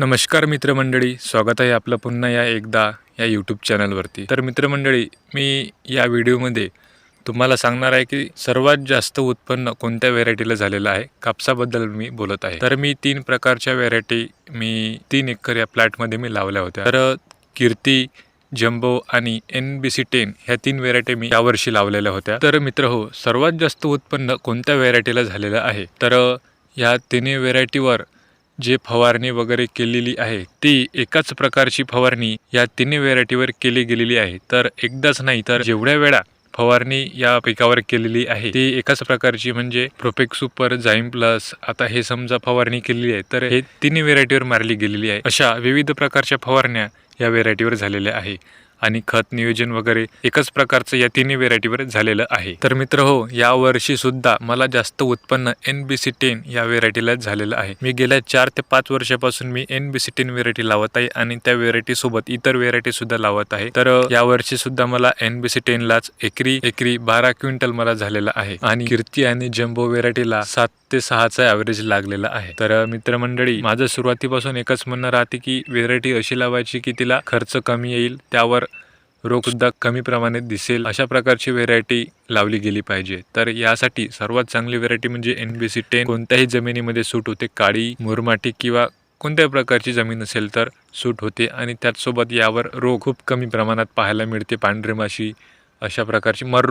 नमस्कार मित्रमंडळी स्वागत आहे आपलं पुन्हा या एकदा या यूट्यूब चॅनलवरती तर मित्रमंडळी मी या व्हिडिओमध्ये तुम्हाला सांगणार आहे की सर्वात जास्त उत्पन्न कोणत्या व्हेरायटीला झालेलं आहे कापसाबद्दल मी बोलत आहे. तर मी तीन प्रकारच्या व्हेरायटी मी तीन एकर या प्लॅटमध्ये मी लावल्या होत्या. तर कीर्ती जम्बो आणि एन बी सी टेन ह्या तीन व्हेरायटी मी यावर्षी लावलेल्या होत्या. तर मित्र हो सर्वात जास्त उत्पन्न कोणत्या व्हेरायटीला झालेलं आहे? तर या तिन्ही व्हेरायटीवर जे फवारणी वगैरे केलेली आहे ती एकाच प्रकारची फवारणी या तिन्ही व्हेरायटीवर केली गेलेली आहे. तर एकदाच नाही तर जेवढ्या वेळा फवारणी या पिकावर केलेली आहे ती एकाच प्रकारची म्हणजे प्रोपेक सुपर जाईम प्लस आता हे समजा फवारणी केलेली आहे तर हे तिन्ही व्हेरायटीवर मारली गेलेली आहे. अशा विविध प्रकारच्या फवारण्या या व्हेरायटीवर झालेल्या आहे. आणि खत नियोजन वगैरे एकच प्रकारचं या तिन्ही व्हेरायटीवर झालेलं आहे. तर मित्र हो या वर्षी सुद्धा मला जास्त उत्पन्न एन बी सी टेन या व्हेरायटीलाच झालेलं आहे. मी गेल्या चार ते पाच वर्षापासून मी N B C ten variety लावत आहे आणि त्या व्हेरायटी सोबत इतर व्हेरायटी सुद्धा लावत आहे. तर या वर्षी सुद्धा मला एन बी सी टेनलाच एकरी एकरी बारा क्विंटल मला झालेला आहे. आणि कीर्ती आणि जम्बो व्हेरायटीला सात ते सहाचा ॲव्हरेज लागलेला आहे. तर मित्रमंडळी माझं सुरुवातीपासून एकच म्हणणं राहते की व्हेरायटी अशी लावायची की तिला खर्च कमी येईल त्यावर रोगसुद्धा कमी प्रमाणात दिसेल अशा प्रकारची व्हेरायटी लावली गेली पाहिजे. तर यासाठी सर्वात चांगली व्हेरायटी म्हणजे एन बी सी टेन कोणत्याही जमिनीमध्ये सूट होते काळी मुरमाटी किंवा कोणत्याही प्रकारची जमीन असेल तर सूट होते. आणि त्याचसोबत यावर रोग खूप कमी प्रमाणात पाहायला मिळते पांढरी माशी अशा प्रकारची मर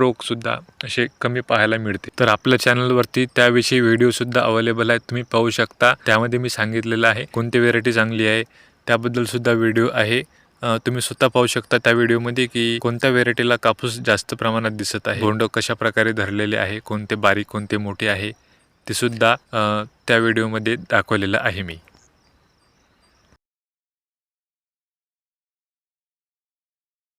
असे कमी पाहायला मिळते. तर आपल्या चॅनलवरती त्याविषयी व्हिडिओसुद्धा अवेलेबल आहेत. तुम्ही पाहू शकता. त्यामध्ये मी सांगितलेलं आहे कोणती व्हेरायटी चांगली आहे त्याबद्दलसुद्धा व्हिडिओ आहे. तुम्ही स्वतः पाहू शकता त्या व्हिडिओमध्ये की कोणत्या व्हेरायटीला कापूस जास्त प्रमाणात दिसत आहे बोंड कशा प्रकारे धरलेले आहे कोणते बारीक कोणते मोठे आहे ते सुद्धा त्या व्हिडिओमध्ये दाखवलेलं आहे मी.